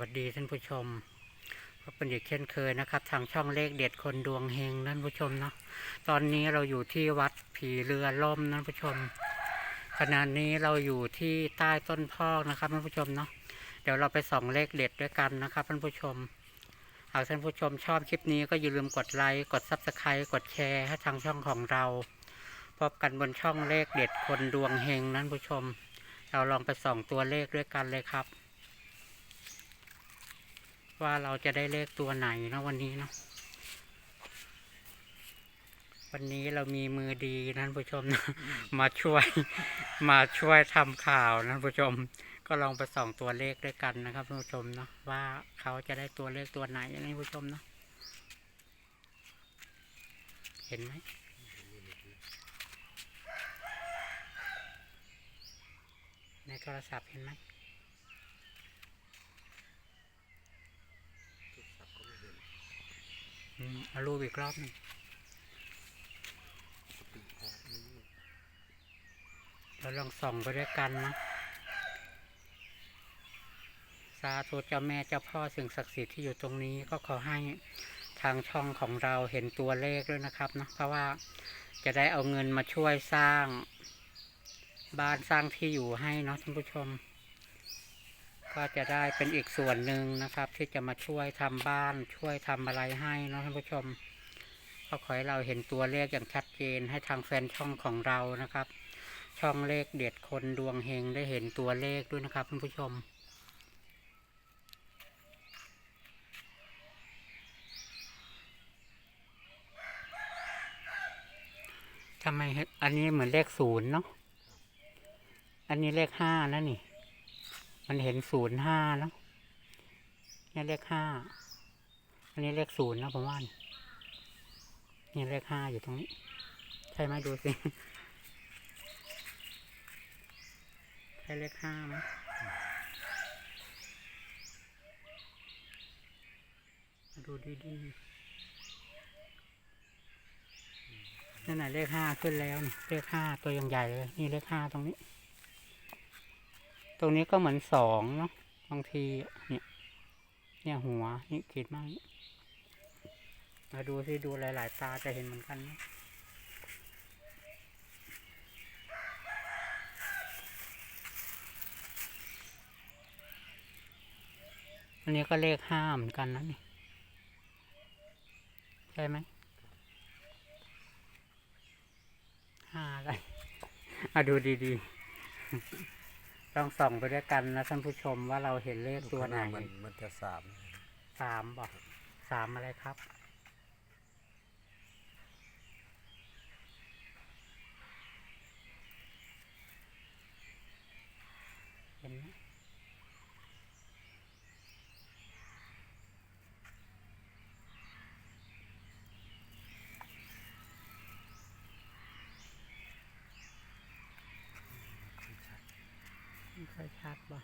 วัสดีท่านผู้ชมพบกันอีกเช่นเคยนะครับ ทางช่องเลขเด็ดคนดวงเฮงท่านผู้ชมเนาะตอนนี้เราอยู่ที่วัดผีเรือล่มท่านผู้ชมขณะนี้เราอยู่ที่ใต้ต้นพอกนะครับท่านผู้ชมเนาะเดี๋ยวเราไปส่องเลขเด็ดด้วยกันนะครับท่านผู้ชมหากท่านผู้ชมชอบคลิปนี้ก็อย่าลืมกดไลค์กดซับสไครต์กดแชร์ให้ทางช่องของเรา พบกันบนช่องเลขเด็ดคนดวงเฮงนั้นผู้ชม เราลองไปส่องตัวเลขด้วยกันเลยครับ ว่าเราจะได้เลขตัวไหนนะวันนี้เนาะวันนี้เรามีมือดีนะท่านผู้ชมนะมาช่วย มาช่วยทำข่าวนะท่านผู้ชม ก็ลองไปส่องตัวเลขด้วยกันนะครับท่านผู้ชมเนาะว่าเขาจะได้ตัวเลขตัวไหนนะท่านผู้ชมเนาะเห็นไหมในโทรศัพท์เห็นไหม อืม เอารูปอีกรอบหนึงเราลองส่องไปด้วยกันนะสาธุเจ้าแม่เจ้าพ่อสิ่งศักดิ์สิทธิ์ที่อยู่ตรงนี้ก็ขอให้ทางช่องของเราเห็นตัวเลขด้วยนะครับเนาะเพราะว่าจะได้เอาเงินมาช่วยสร้างบ้านสร้างที่อยู่ให้เนาะท่านผู้ชม ก็จะได้เป็นอีกส่วนหนึ่งนะครับ ที่จะมาช่วยทำบ้านช่วยทำอะไรให้เนาะท่านผู้ชม ก็ขอให้เราเห็นตัวเลขอย่างชัดเจนให้ทางแฟนช่องของเรานะครับ ช่องเลขเด็ดคนดวงเฮงได้เห็นตัวเลขด้วยนะครับท่านผู้ชมทำไมอันนี้เหมือนเลขศูนย์เนาะ อันนี้เลขห้านะนี่ มันเห็นศูนย์ห้าเนาะนี่เลขห้าอันนี้เลขศูนย์นะผมว่านี่นี่เลขห้าอยู่ตรงนี้ ใช่ไหมดูสิ ใช่เลขห้าไหมดูดีๆนั่นน่ะเลขห้าขึ้นแล้วนี่เลขห้าตัวยังใหญ่เลย นี่เลขห้าตรงนี้ ตรงนี้ก็เหมือนสองเนาะบางทีเนี่ยเนี่ยหัวนี่ขีดมากมาดูสิดูหลาย ๆ ตาจะเห็นเหมือนกันนะอันนี้ก็เลขห้าเหมือนกันนะนี่ใช่ไหมห้าอะไรอะดูดี ๆ ต้องส่องไปด้วยกันนะท่านผู้ชมว่าเราเห็นเลขตัวไหนมันมันจะสามสามบอกสามอะไรครับ เห็นไหมไม่ค่อยชัดบ่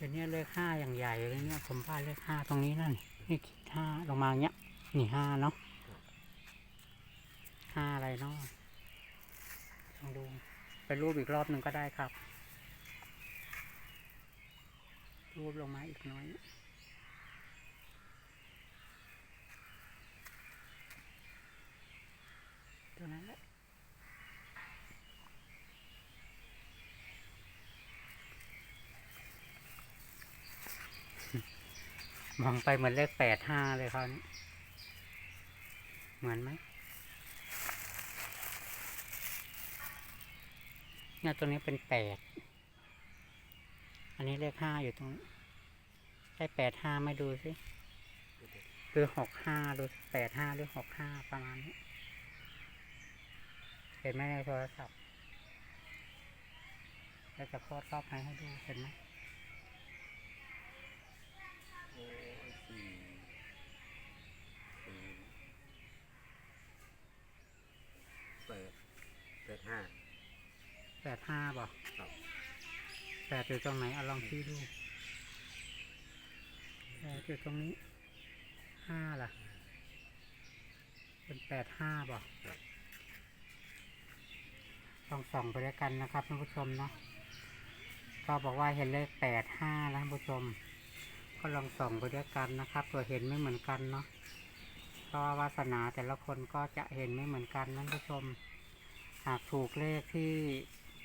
เดี๋ยวนี้เลขห้าอย่างใหญ่เลยเนี่ยผมว่าเลขห้าตรงนี้นั่นนี่ขีดห้าลงมาเนี้ยนี่ห้าเนาะห้าอะไรเนาะลองดูไปรูปอีกรอบหนึ่งก็ได้ครับ รูปลงมาอีกน้อยตัวนั้นแหละ มองไปเหมือนเลขแปดห้าเลยคราวนี้ เหมือนไหมเนี่ยตรงนี้เป็นแปด อันนี้เลขห้าอยู่ตรงนี้ใช่แปดห้าไม่ดูสิหรือหกห้าหรือแปดห้าหรือหกห้าประมาณนี้ เห็นไหมในโทรศัพท์เราจะโพสต์รอบไหนให้ดูเห็นไหม โอ้ยสี่สี่แปดแปด ห้าแปดห้าบอกครับแปดอยู่ตรงไหนเอาลองชี้ดูแปดอยู่ตรงนี้ห้าล่ะ เป็นแปดห้าบอกลองส่องไปด้วยกันนะครับท่านผู้ชมเนาะก็ก็บอกว่าเห็นเลขแปดห้านะท่านผู้ชม ก็ลองส่องไปด้วยกันนะครับเผื่อเห็นไม่เหมือนกันเนาะเพราะว่าวาสนาแต่ละคนก็จะเห็นไม่เหมือนกันนะท่านผู้ชม หากถูกเลขที่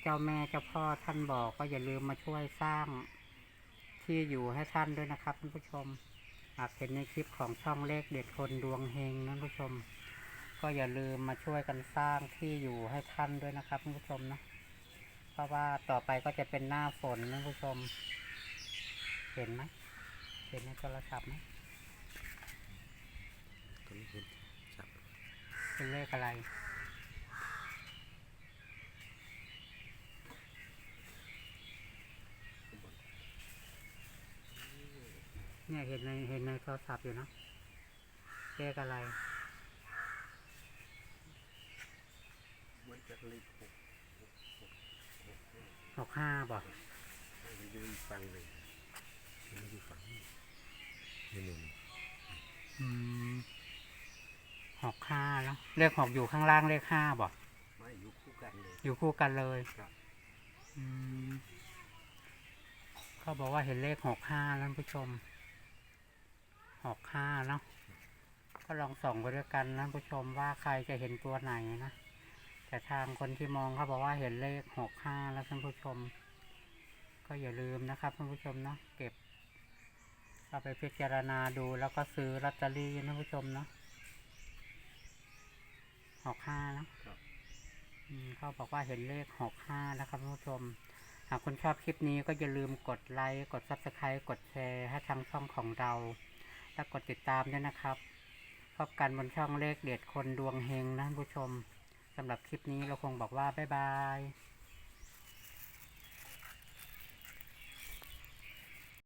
เจ้าแม่เจ้าพ่อท่านบอกก็อย่าลืมมาช่วยสร้างที่อยู่ให้ท่านด้วยนะครับท่านผู้ชมหากเห็นในคลิปของช่องเลขเด็ดคนดวงเฮงนะท่านผู้ชม ก็อย่าลืมมาช่วยกันสร้างที่อยู่ให้ท่านด้วยนะครับท่านผู้ชมนะเพราะว่าต่อไปก็จะเป็นหน้าฝนนะท่านผู้ชม เห็นไหมเห็นในโทรศัพท์ไหมตัวนี้เห็นจับเป็นเลขอะไร เนี่ยเห็นในเห็นในโทรศัพท์อยู่นะเลขอะไรเหมือนจะเลขหกหกห้าบอกมันอยู่อีกฝั่งหนึ่งมันอยู่ฝั่งนี้นี่หนึ่งอืมหกห้าแล้วเลขหกอยู่ข้างล่างเลขห้าบอกไม่อยู่คู่กันเลย อยู่คู่กันเลยครับอืมเขาบอกว่าเห็นเลขหกห้าท่านผู้ชม หกห้าเนาะก็ลองส่องไปด้วยกันนะท่านผู้ชมว่าใครจะเห็นตัวไหนนะ แต่ทางคนที่มองเขาบอกว่าเห็นเลขหกห้าแล้วท่านผู้ชม ก็อย่าลืมนะครับท่านผู้ชมเนาะเก็บเอาไปพิจารณาดูแล้วก็ซื้อลอตเตอรี่นะท่านผู้ชมเนาะหกห้านะครับอืมเขาบอกว่าเห็นเลขหกห้านะครับท่านผู้ชม หากคุณชอบคลิปนี้ก็อย่าลืมกดไลค์กด subscribe กดแชร์ให้ทางช่องของเรา และกดติดตามด้วยนะครับพบกันบนช่องเลขเด็ดคนดวงเฮงนะท่นผู้ชมสำหรับคลิปนี้เราคงบอกว่า บ๊ายบาย